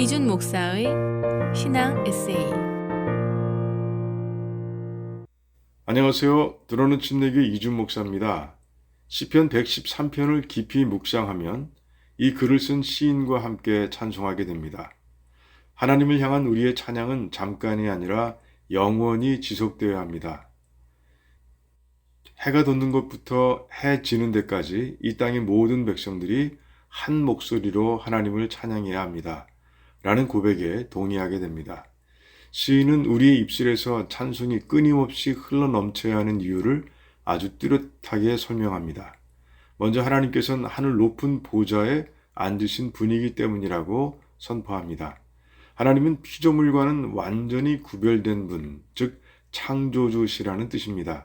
이준 목사의 신앙 에세이 안녕하세요. 들어는 침례교 이준 목사입니다. 시편 113편을 깊이 묵상하면 이 글을 쓴 시인과 함께 찬송하게 됩니다. 하나님을 향한 우리의 찬양은 잠깐이 아니라 영원히 지속되어야 합니다. 해가 돋는 것부터 해 지는 데까지 이 땅의 모든 백성들이 한 목소리로 하나님을 찬양해야 합니다. 라는 고백에 동의하게 됩니다. 시인은 우리의 입술에서 찬송이 끊임없이 흘러 넘쳐야 하는 이유를 아주 뚜렷하게 설명합니다. 먼저 하나님께서는 하늘 높은 보좌에 앉으신 분이기 때문이라고 선포합니다. 하나님은 피조물과는 완전히 구별된 분, 즉 창조주시라는 뜻입니다.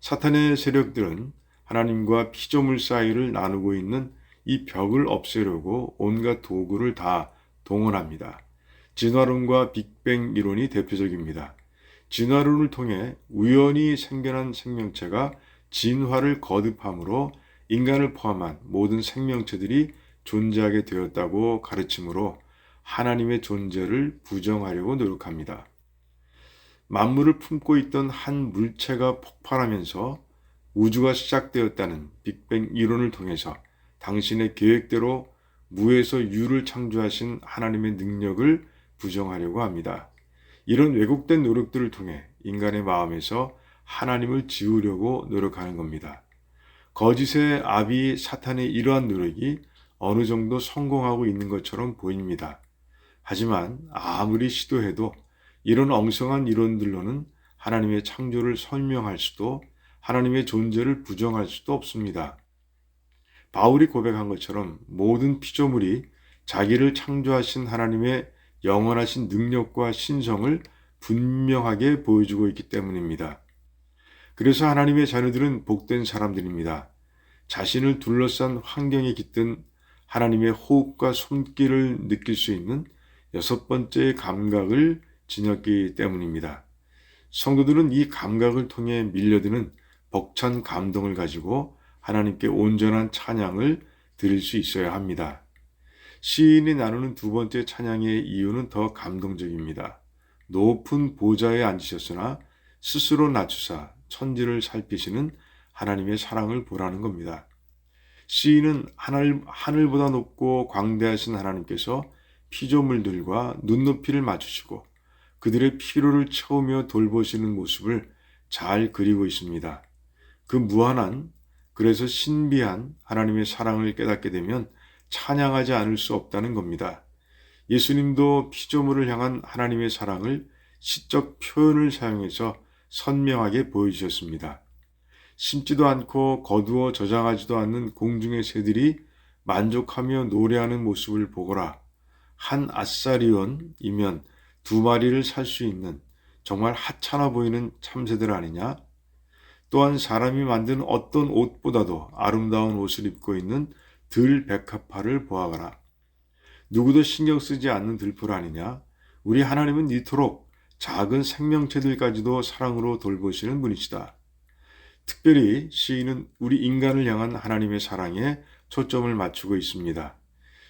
사탄의 세력들은 하나님과 피조물 사이를 나누고 있는 이 벽을 없애려고 온갖 도구를 다 동원합니다. 진화론과 빅뱅 이론이 대표적입니다. 진화론을 통해 우연히 생겨난 생명체가 진화를 거듭함으로 인간을 포함한 모든 생명체들이 존재하게 되었다고 가르치므로 하나님의 존재를 부정하려고 노력합니다. 만물을 품고 있던 한 물체가 폭발하면서 우주가 시작되었다는 빅뱅 이론을 통해서 당신의 계획대로 무에서 유를 창조하신 하나님의 능력을 부정하려고 합니다. 이런 왜곡된 노력들을 통해 인간의 마음에서 하나님을 지우려고 노력하는 겁니다. 거짓의 아비 사탄의 이러한 노력이 어느 정도 성공하고 있는 것처럼 보입니다. 하지만 아무리 시도해도 이런 엉성한 이론들로는 하나님의 창조를 설명할 수도 하나님의 존재를 부정할 수도 없습니다. 바울이 고백한 것처럼 모든 피조물이 자기를 창조하신 하나님의 영원하신 능력과 신성을 분명하게 보여주고 있기 때문입니다. 그래서 하나님의 자녀들은 복된 사람들입니다. 자신을 둘러싼 환경에 깃든 하나님의 호흡과 손길을 느낄 수 있는 여섯 번째 감각을 지녔기 때문입니다. 성도들은 이 감각을 통해 밀려드는 벅찬 감동을 가지고 하나님께 온전한 찬양을 드릴 수 있어야 합니다. 시인이 나누는 두 번째 찬양의 이유는 더 감동적입니다. 높은 보좌에 앉으셨으나 스스로 낮추사 천지를 살피시는 하나님의 사랑을 보라는 겁니다. 시인은 하늘, 하늘보다 높고 광대하신 하나님께서 피조물들과 눈높이를 맞추시고 그들의 피로를 채우며 돌보시는 모습을 잘 그리고 있습니다. 그 무한한, 그래서 신비한 하나님의 사랑을 깨닫게 되면 찬양하지 않을 수 없다는 겁니다. 예수님도 피조물을 향한 하나님의 사랑을 시적 표현을 사용해서 선명하게 보여주셨습니다. 심지도 않고 거두어 저장하지도 않는 공중의 새들이 만족하며 노래하는 모습을 보거라. 한 아사리온이면 두 마리를 살 수 있는 정말 하찮아 보이는 참새들 아니냐? 또한 사람이 만든 어떤 옷보다도 아름다운 옷을 입고 있는 들 백합화를 보아가라. 누구도 신경 쓰지 않는 들풀 아니냐? 우리 하나님은 이토록 작은 생명체들까지도 사랑으로 돌보시는 분이시다. 특별히 시인은 우리 인간을 향한 하나님의 사랑에 초점을 맞추고 있습니다.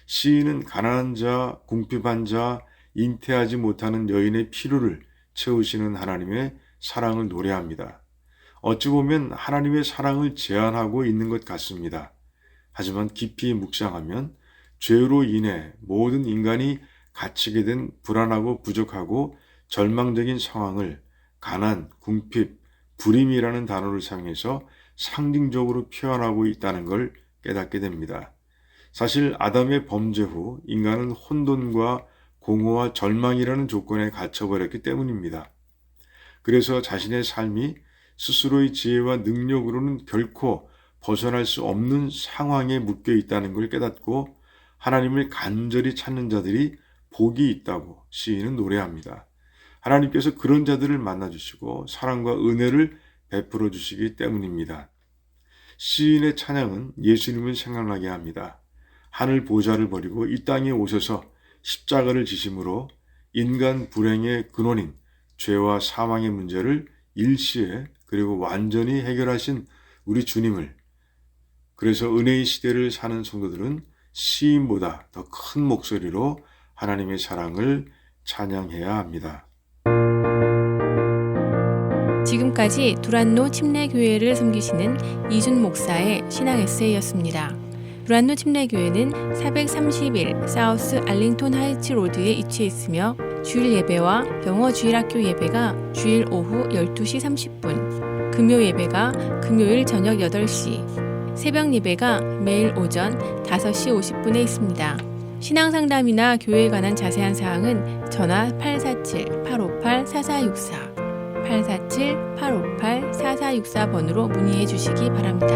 시인은 가난한 자, 궁핍한 자, 잉태하지 못하는 여인의 필요를 채우시는 하나님의 사랑을 노래합니다. 어찌 보면 하나님의 사랑을 제한하고 있는 것 같습니다. 하지만 깊이 묵상하면 죄로 인해 모든 인간이 갇히게 된 불안하고 부족하고 절망적인 상황을 가난, 궁핍, 불임이라는 단어를 사용해서 상징적으로 표현하고 있다는 걸 깨닫게 됩니다. 사실 아담의 범죄 후 인간은 혼돈과 공허와 절망이라는 조건에 갇혀버렸기 때문입니다. 그래서 자신의 삶이 스스로의 지혜와 능력으로는 결코 벗어날 수 없는 상황에 묶여 있다는 걸 깨닫고 하나님을 간절히 찾는 자들이 복이 있다고 시인은 노래합니다. 하나님께서 그런 자들을 만나주시고 사랑과 은혜를 베풀어 주시기 때문입니다. 시인의 찬양은 예수님을 생각나게 합니다. 하늘 보좌를 버리고 이 땅에 오셔서 십자가를 지심으로 인간 불행의 근원인 죄와 사망의 문제를 일시에 그리고 완전히 해결하신 우리 주님을 그래서 은혜의 시대를 사는 성도들은 시인보다 더 큰 목소리로 하나님의 사랑을 찬양해야 합니다. 지금까지 두란노 침례교회를 섬기시는 이준 목사의 신앙 에세이였습니다. 두란노 침례교회는 431 사우스 알링톤 하이츠 로드에 위치해 있으며 주일 예배와 영어 주일학교 예배가 주일 오후 12시 30분, 금요 예배가 금요일 저녁 8시, 새벽 예배가 매일 오전 5시 50분에 있습니다. 신앙 상담이나 교회에 관한 자세한 사항은 전화 847-858-4464 847-858-4464번으로 문의해 주시기 바랍니다.